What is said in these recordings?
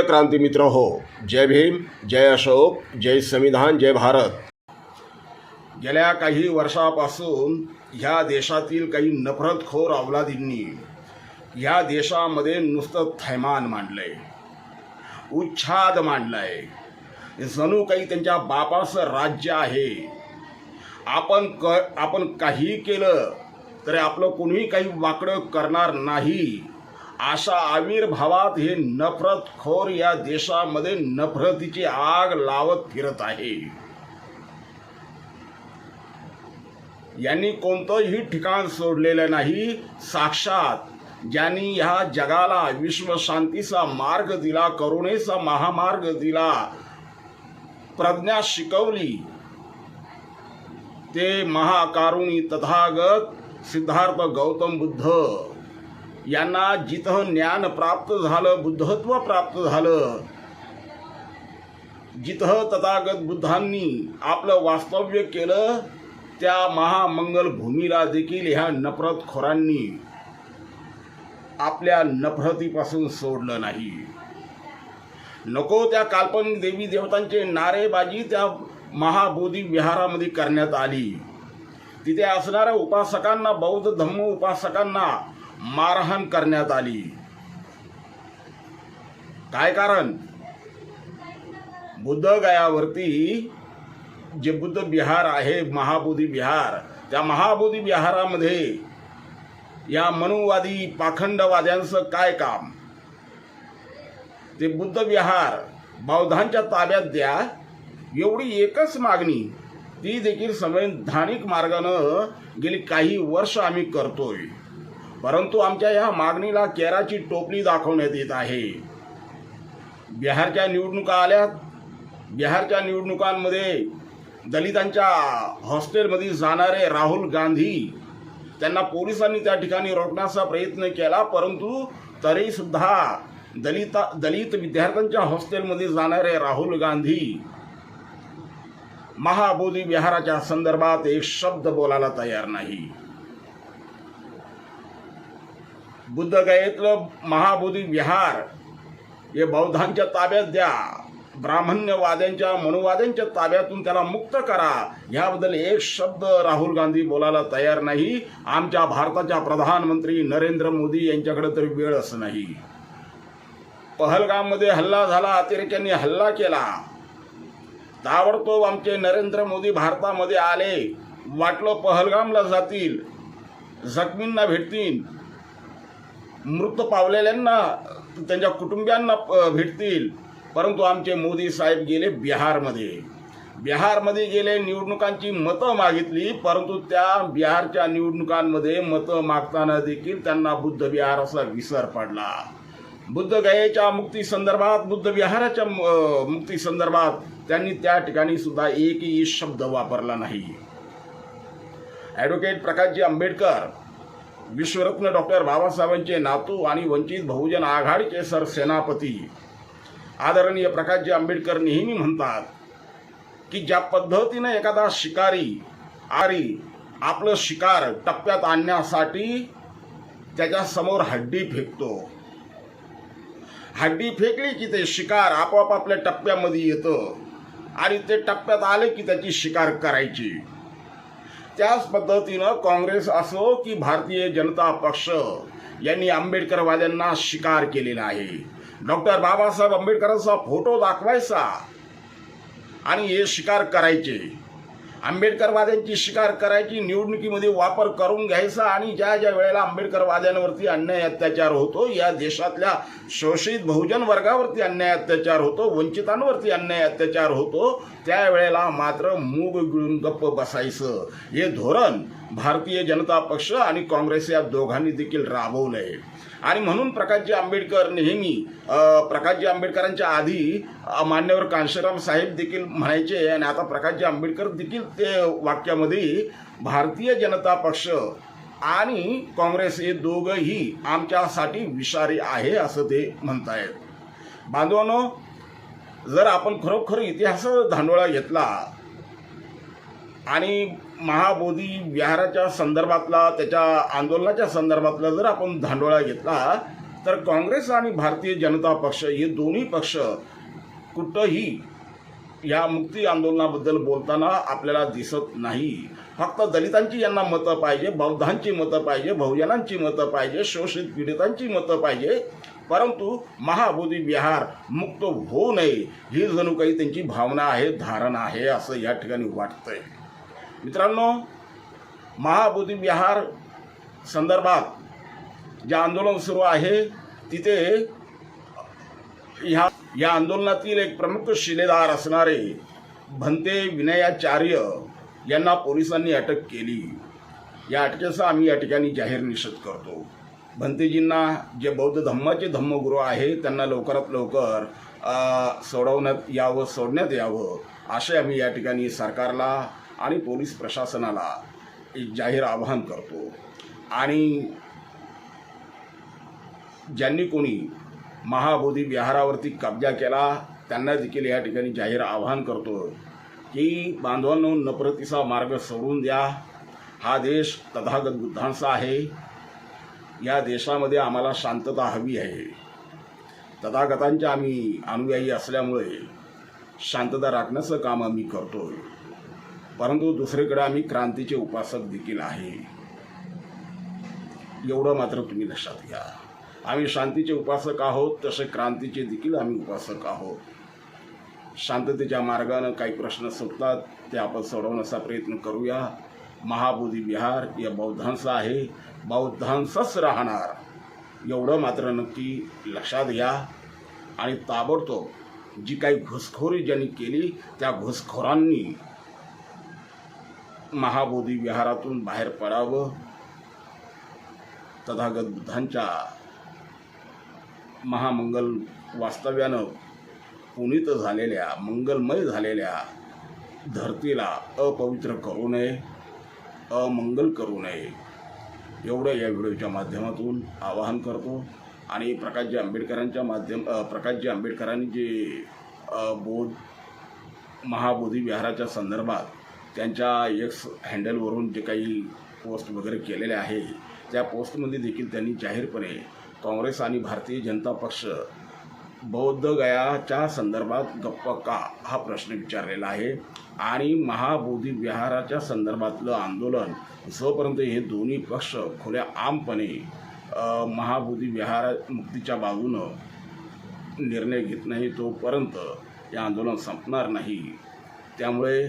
प्रिय क्रांती मित्र हो जय भीम जय अशोक जय संविधान जय भारत. गेल्या काही वर्षापासून ह्या देशातील काही नफरतखोर अवलादींनी ह्या देशामध्ये नुसतं थैमान मांडलंय उच्छाद मांडलाय. जणू काही त्यांच्या बापाचं राज्य आहे आपण क आपण काही केलं तरी आपलं कोणीही काही वाकडं करणार नाही. अशा आविर्भावात हे नफरतखोर या देशामध्ये नफरतीची आग लावत फिरत आहे. यांनी कोणतंही ठिकाण सोडलेलं नाही. साक्षात ज्यांनी ह्या जगाला विश्वशांतीचा मार्ग दिला करुणेचा महामार्ग दिला प्रज्ञा शिकवली ते महाकारुणी तथागत सिद्धार्थ गौतम बुद्ध यांना जिथं ज्ञान प्राप्त झालं बुद्धत्व प्राप्त झालं जिथं तथागत बुद्धांनी आपलं वास्तव्य केलं त्या महामंगल भूमीला देखील ह्या नफरतखोरांनी आपल्या नफरतीपासून सोडलं नाही. नको त्या काल्पनिक देवी देवतांचे नारेबाजी त्या महाबोधी विहारामध्ये करण्यात आली. तिथे असणाऱ्या उपासकांना बौद्ध धम्म उपासकांना मारहाण करण्यात आली. काय कारण? बुद्ध गयावरती जे बुद्ध विहार आहे महाबोधी विहार त्या महाबोधी विहारामध्ये या मनुवादी पाखंडवाद्यांचं काय काम? ते बुद्ध विहार बौद्धांच्या ताब्यात द्या एवढी एकच मागणी ती देखील संवैधानिक मार्गानं गेली काही वर्ष आम्ही करतोय. परंतु आमच्या या मागणीला केराची टोपली दाखवण्यात येत आहे. बिहारच्या निवडणुका आल्या बिहारच्या निवडणुकांमध्ये दलितांच्या हॉस्टेलमध्ये जाणारे राहुल गांधी त्यांना पोलिसांनी त्या ठिकाणी रोखण्याचा प्रयत्न केला परंतु तरीसुद्धा दलिता दलित विद्यार्थ्यांच्या हॉस्टेलमध्ये जाणारे राहुल गांधी महाबोधी विहाराच्या संदर्भात एक शब्द बोलायला तयार नाही. बुद्धगयेतलं महाबोधी विहार हे बौद्धांच्या ताब्यात द्या. ब्राह्मण्यवाद्यांच्या मनुवाद्यांच्या ताब्यातून त्याला मुक्त करा. याबद्दल एक शब्द राहुल गांधी बोलायला तयार नाही. आमच्या भारताच्या प्रधानमंत्री नरेंद्र मोदी यांच्याकडे तरी वेळच नाही. पहलगाममध्ये हल्ला झाला अतिरेक्यांनी हल्ला केला. ताबडतोब आमचे नरेंद्र मोदी भारतामध्ये आले. वाटलं पहलगामला जातील. जखमींना भेटतील. मृत पावलेल्यांना त्यांच्या कुटुंबियांना भेटतील. परंतु आमचे मोदी साहेब गेले बिहारमध्ये. बिहारमध्ये गेले निवडणुकांची मतं मागितली परंतु त्या बिहारच्या निवडणुकांमध्ये मतं मागताना देखील त्यांना बुद्ध विहाराचा विसर पडला. बुद्ध गयेच्या मुक्ती संदर्भात बुद्ध विहाराच्या मुक्तीसंदर्भात मुक्ती संदर्भात त्यांनी त्या ठिकाणी सुद्धा एकही शब्द वापरला नाही. ॲडव्होकेट प्रकाशजी आंबेडकर विश्वरत्न डॉक्टर बाबासाहेबांचे नातू आणि वंचित बहुजन आघाडीचे सरसेनापती. आदरणीय प्रकाशजी आंबेडकर नेहमी म्हणतात की ज्या पद्धतीनं एखादा शिकारी आरी आपलं शिकार टप्प्यात आणण्यासाठी त्याच्यासमोर हड्डी फेकतो. हड्डी फेकली की ते शिकार आपोआप आपल्या टप्प्यामध्ये येतं आणि ते टप्प्यात आले की त्याची शिकार करायची. त्याच पद्धतीनं काँग्रेस असो की भारतीय जनता पक्ष यांनी आंबेडकरवाद्यांना शिकार केलेला आहे. डॉक्टर बाबासाहेब आंबेडकरांचा फोटो दाखवायचा आणि हे शिकार करायचे. आंबेडकरवाद्यांची शिकार करायची निवडणुकीमध्ये वापर करून घ्यायचा आणि ज्या ज्या वेळेला आंबेडकरवाद्यांवरती अन्याय अत्याचार होतो या देशातल्या शोषित बहुजन वर्गावरती अन्याय अत्याचार होतो वंचितांवरती अन्याय अत्याचार होतो त्यावेळेला मात्र मूग गिळून गप्प बसायचं. हे धोरण भारतीय जनता पक्ष आणि काँग्रेस या दोघांनी देखील राबवलं आहे आणि म्हणून प्रकाशजी आंबेडकर नेहमी प्रकाशजी आंबेडकरांच्या आधी मान्यवर कांशीराम साहेब देखील म्हणायचे आणि आता प्रकाशजी आंबेडकर देखील ते वाक्यामध्ये भारतीय जनता पक्ष आणि काँग्रेस हे दोघंही आमच्यासाठी विषारी आहे असं ते म्हणतायत. बांधवांनो जर आपण खरोखर इतिहास धांडोळा घेतला आणि महाबोधी विहाराच्या संदर्भातला त्याच्या आंदोलनाच्या संदर्भातला जर आपण धांडोळा घेतला तर काँग्रेस आणि भारतीय जनता पक्ष हे दोन्ही पक्ष कुठंही या मुक्ती आंदोलनाबद्दल बोलताना आपल्याला दिसत नाही. फक्त दलितांची यांना मतं पाहिजे बौद्धांची मतं पाहिजे बहुजनांची मतं पाहिजे शोषित पीडितांची मतं पाहिजे. परंतु महाबोधी विहार मुक्त होऊ नये ही जणू काही त्यांची भावना आहे धारणा आहे असं या ठिकाणी वाटतंय. मित्रांनो महाबोधी विहार संदर्भात जे आंदोलन सुरू आहे तिथे ह्या या आंदोलनातील एक प्रमुख शिलेदार असणारे भंते विनयाचार्य यांना पोलिसांनी अटक केली. या अटकेचा आम्ही या ठिकाणी जाहीर निषेध करतो. भंतेजींना जे बौद्ध धम्माचे धम्मगुरू आहे त्यांना लवकरात लवकर सोडवण्यात यावं सोडण्यात यावं असे आम्ही या ठिकाणी सरकारला आणि पोलीस प्रशासनाला एक जाहीर आवाहन करतो. आणि ज्यांनी कोणी महाबोधी विहारावरती कब्जा केला. त्यांना देखील या ठिकाणी जाहीर आवाहन करतो की बांधवांनो नफरतीचा मार्ग सोडून द्या. हा देश तथागत बुद्धांचा आहे. या देशामध्ये आम्हाला शांतता हवी आहे. तथागतांचे आम्ही अनुयायी असल्यामुळे शांतता राखण्याचं काम आम्ही करतो परंतु दुसरीकडे आम्ही क्रांतीचे उपासक देखील आहे. एवढं मात्र तुम्ही लक्षात घ्या. आम्ही शांतीचे उपासक आहोत तसे क्रांतीचे देखील आम्ही उपासक आहोत. शांततेच्या मार्गानं काही प्रश्न सुटतात ते आपण सोडवण्याचा प्रयत्न करूया. महाबोधी विहार या बौद्धांस आहे. बौद्धांसच राहणार. एवढं मात्र नक्की लक्षात घ्या. आणि ताबडतोब जी काही घुसखोरी ज्यांनी केली त्या घुसखोरांनी महाबोधी विहारातून बाहेर पडावं. तथागत बुद्धांच्या महामंगल वास्तव्यानं पुनीत झालेल्या मंगलमय झालेल्या धरतीला अपवित्र करू नये अमंगल करू नये. एवढं या व्हिडिओच्या माध्यमातून आवाहन करतो. आणि प्रकाशजी आंबेडकरांच्या माध्यम प्रकाशजी आंबेडकरांनी जे अ, बोध महाबोधी विहाराच्या संदर्भात त्यांच्या एक्स हँडलवरून जे काही पोस्ट वगैरे केलेले आहे त्या पोस्टमध्ये देखील त्यांनी जाहीरपणे काँग्रेस आणि भारतीय जनता पक्ष बौद्ध गयाच्या संदर्भात गप्प का हा प्रश्न विचारलेला आहे. आणि महाबोधी विहाराच्या संदर्भातलं आंदोलन जोपर्यंत हे दोन्ही पक्ष खुल्या आमपणे महाबोधी विहार मुक्तीच्या बाजूनं निर्णय घेत नाही तोपर्यंत हे आंदोलन संपणार नाही. त्यामुळे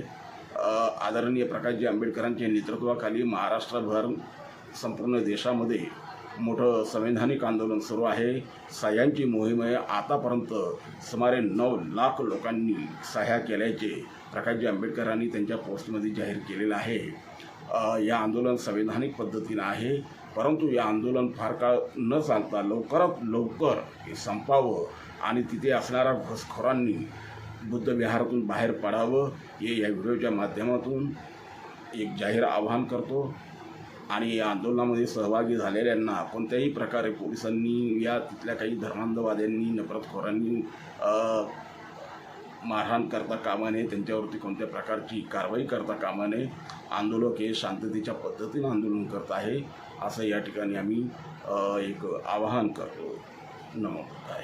आदरणीय प्रकाशजी आंबेडकरांच्या नेतृत्वाखाली महाराष्ट्रभर संपूर्ण देशामध्ये मोठं संवैधानिक आंदोलन सुरू आहे. सह्यांची मोहीम आहे. आतापर्यंत सुमारे नऊ लाख लोकांनी सह्या केल्याचे प्रकाशजी आंबेडकरांनी त्यांच्या पोस्टमध्ये जाहीर केलेलं आहे. या आंदोलन संवैधानिक पद्धतीनं आहे. परंतु या आंदोलन फार काळ न चालता लवकरात लवकर हे संपावं आणि तिथे असणाऱ्या घुसखोरांनी बुद्धविहारातून बाहेर पडावं हे या व्हिडिओच्या माध्यमातून एक जाहीर आवाहन करतो. आणि या आंदोलनामध्ये सहभागी झालेल्यांना कोणत्याही प्रकारे पोलिसांनी या तिथल्या काही धर्मांधवाद्यांनी नफरतखोरांनी मारहाण करता कामा नये त्यांच्यावरती कोणत्या प्रकारची कारवाई करता कामा नये आंदोलक हे शांततेच्या पद्धतीनं आंदोलन करत आहे असं या ठिकाणी आम्ही एक आवाहन करतो नमस्कार